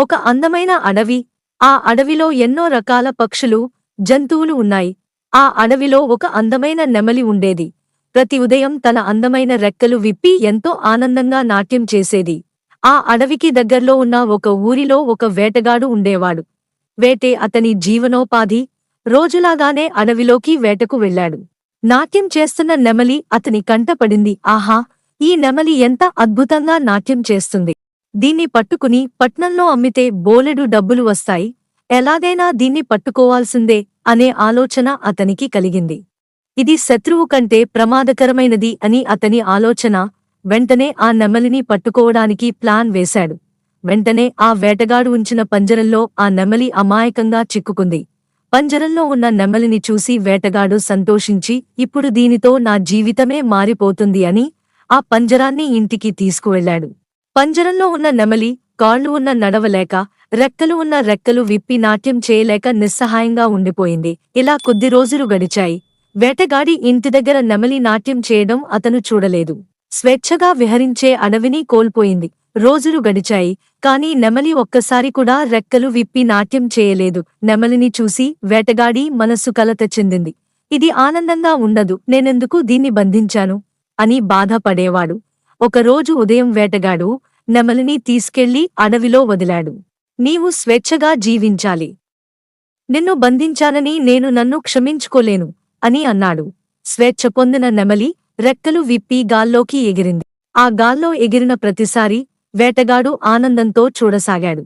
ఒక అందమైన అడవి. ఆ అడవిలో ఎన్నో రకాల పక్షులు జంతువులు ఉన్నాయి. ఆ అడవిలో ఒక అందమైన నెమలి ఉండేది. ప్రతి ఉదయం తన అందమైన రెక్కలు విప్పి ఎంతో ఆనందంగా నాట్యం చేసేది. ఆ అడవికి దగ్గర్లో ఉన్న ఒక ఊరిలో ఒక వేటగాడు ఉండేవాడు. వేటే అతని జీవనోపాధి. రోజులాగానే అడవిలోకి వేటకు వెళ్ళాడు. నాట్యం చేస్తున్న నెమలి అతని కంటపడింది ఆహా! ఈ నెమలి ఎంత అద్భుతంగా నాట్యం చేస్తుంది. దీన్ని పట్టుకుని పట్నంలో అమ్మితే బోలెడు డబ్బులు వస్తాయి. ఎలాగైనా దీన్ని పట్టుకోవాల్సిందే అనే ఆలోచన అతనికి కలిగింది. ఇది శత్రువు కంటే ప్రమాదకరమైనది అని అతని ఆలోచన. వెంటనే ఆ నెమలిని పట్టుకోవడానికి ప్లాన్ వేశాడు. వెంటనే ఆ వేటగాడు ఉంచిన పంజరంలో ఆ నెమలి అమాయకంగా చిక్కుకుంది. పంజరంలో ఉన్న నెమలిని చూసి వేటగాడు సంతోషించి ఇప్పుడు దీనితో నా జీవితమే మారిపోతుంది అని ఆ పంజరాన్ని ఇంటికి తీసుకువెళ్ళాడు. పంజరంలో ఉన్న నెమలి కాళ్ళు ఉన్న నడవలేక రెక్కలు ఉన్న రెక్కలు విప్పి నాట్యం చేయలేక నిస్సహాయంగా ఉండిపోయింది. ఇలా కొద్ది రోజులు గడిచాయి. వేటగాడి ఇంటి దగ్గర నెమలి నాట్యం చేయడం అతను చూడలేదు. స్వేచ్ఛగా విహరించే అడవిని కోల్పోయింది. రోజులు గడిచాయి. కాని నెమలి ఒక్కసారి కూడా రెక్కలు విప్పి నాట్యం చేయలేదు. నెమలిని చూసి వేటగాడి మనస్సు కలత చెందింది. ఇది ఆనందంగా ఉండదు. నేనెందుకు దీన్ని బంధించాను? అని బాధపడేవాడు. ఒకరోజు ఉదయం వేటగాడు నెమలిని తీసుకెళ్ళి అడవిలో వదిలాడు. నీవు స్వేచ్ఛగా జీవించాలి. నిన్ను బంధించానని నేను నన్ను క్షమించుకోలేను అని అన్నాడు. స్వేచ్ఛ పొందిన నెమలి రెక్కలు విప్పి గాల్లోకి ఎగిరింది. ఆ గాల్లో ఎగిరిన ప్రతిసారి వేటగాడు ఆనందంతో చూడసాగాడు.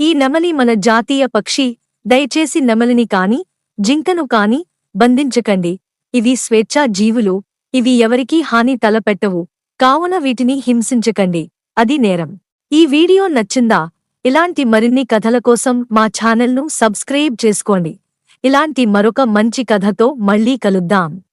ఈ నెమలి మన జాతీయ పక్షి. దయచేసి నెమలిని కాని జింకను కాని బంధించకండి. ఇవి స్వేచ్ఛా జీవులు. ఇవి ఎవరికీ హాని తలపెట్టవు. కావున వీటిని హింసించకండి. అది నేరం. ఈ వీడియో నచ్చిందా? ఇలాంటి మరిన్ని కథల కోసం మా ఛానల్ను సబ్స్క్రైబ్ చేసుకోండి. ఇలాంటి మరొక మంచి కథతో మళ్ళీ కలుద్దాం.